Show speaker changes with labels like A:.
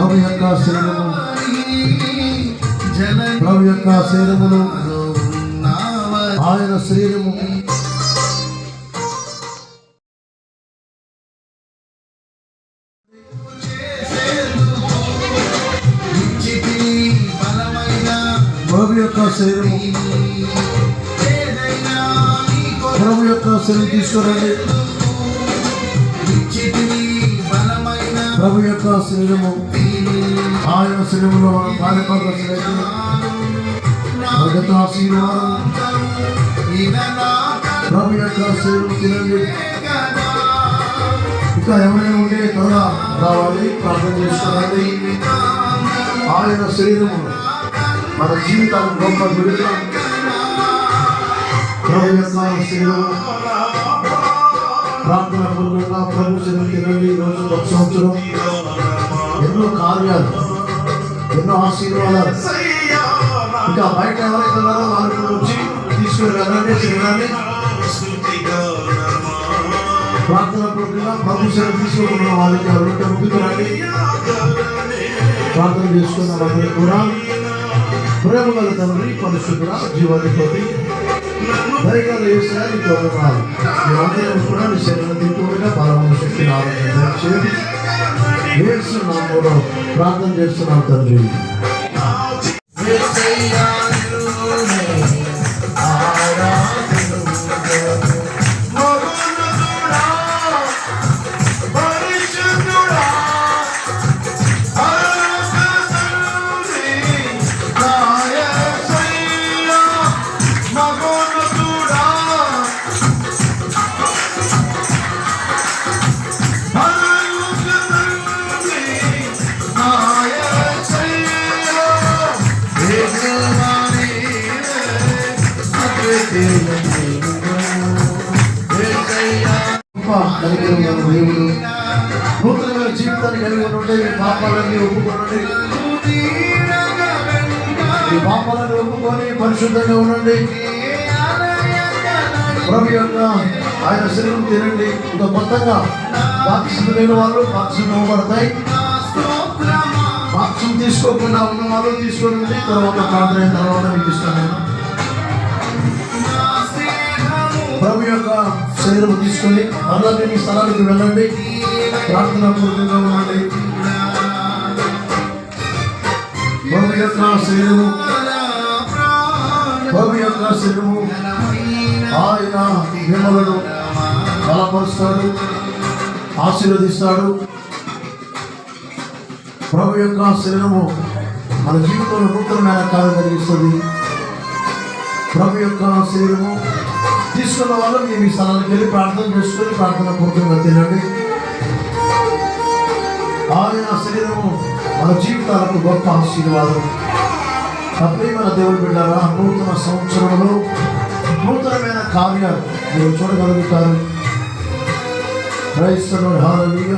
A: ప్రభు యొక్క శరీరము. ప్రభు యొక్క శరీరమును ఆయన శరీరము. ప్రభు యొక్క శరీరము. ప్రభు యొక్క శరీరం తీసుకురండి. ప్రభు యొక్క శరీరము ఆయన శరీరంలో మనం శరీరం మొదట ఆశీర్వాదం ప్రభు యొక్క శరీరం తినండి. ఇంకా ఎవరైనా ఉంటే త్వరగా రావాలి ప్రార్థన చేసుకోవాలి. ఆయన శరీరము మన జీవితాలు గొప్ప విడుదల. ప్రభు యొక్క శరీరము ప్రార్థన పూర్వకంగా ప్రభు శరీరం తినండి ఈరోజు ఒక సంవత్సరం. ఎన్నో కార్యాలు ఎన్నో ఆశీర్వాదాలు. ఇంకా బయట ఎవరైతే ఉన్నారో వాళ్ళు వచ్చి తీసుకుని వెళ్ళండి శరీరాన్ని ప్రార్థన పూర్వకంగా ప్రభు శరీరం తీసుకున్న వాళ్ళకి ఎవరైతే ముందుకు ప్రార్థన చేసుకున్న వాళ్ళని కూడా ప్రేమ గల తండ్రి పరిశుద్ధుడ జీవాధిపతి. దయగల వేసారి గౌరవాలు మేమందరం కూడా నీ శరీరం తింటుండగా బలమైన శక్తిని ఆరోగ్యం చేయండి ప్రార్థన చేస్తున్నాం తండ్రి గొప్ప దేవుడు నూతనమైన జీవితాన్ని కలిగి ఉంటే మీ పాపాలన్నీ ఒప్పుకోనండి మీ పాపాలను ఒప్పుకొని పరిశుద్ధంగా ఉండండి. ప్రభు యొక్క ఆయన శరీరం తినండి. ఇంకో కొత్తగా బాక్సం లేని వాళ్ళు బాక్సం ఇవ్వబడతాయి. బాక్సం తీసుకోకుండా ఉన్న వాళ్ళు తీసుకోండి తర్వాత ప్రార్థన అయిన తర్వాత మీకు ఇస్తాను. ప్రభు యొక్క శరీరం తీసుకొని మరలా మీ స్థలానికి వెళ్ళండి. ప్రార్థన పూర్తిగా ప్రభు యొక్క శరీరము ఆయన మిమ్మలను బలపరుస్తాడు ఆశీర్వదిస్తాడు. ప్రభు యొక్క శరీరము మన జీవితంలో నూతనమైన కార్యం కలిగిస్తుంది. ప్రభు యొక్క శరీరము తీసుకున్న వాళ్ళు మీ ఈ స్థలానికి వెళ్ళి ప్రార్థన చేసుకొని ప్రార్థన పూర్తిగా తినండి. ఆయన శరీరము మన జీవితాలకు గొప్ప ఆశీర్వాదం. సప్రీమైన మన దేవుడు బిడ్డారా నూతన సంవత్సరంలో నూతనమైన కార్యాలు మీరు చూడగలుగుతారు. క్రైస్తవుడు హాలనీయ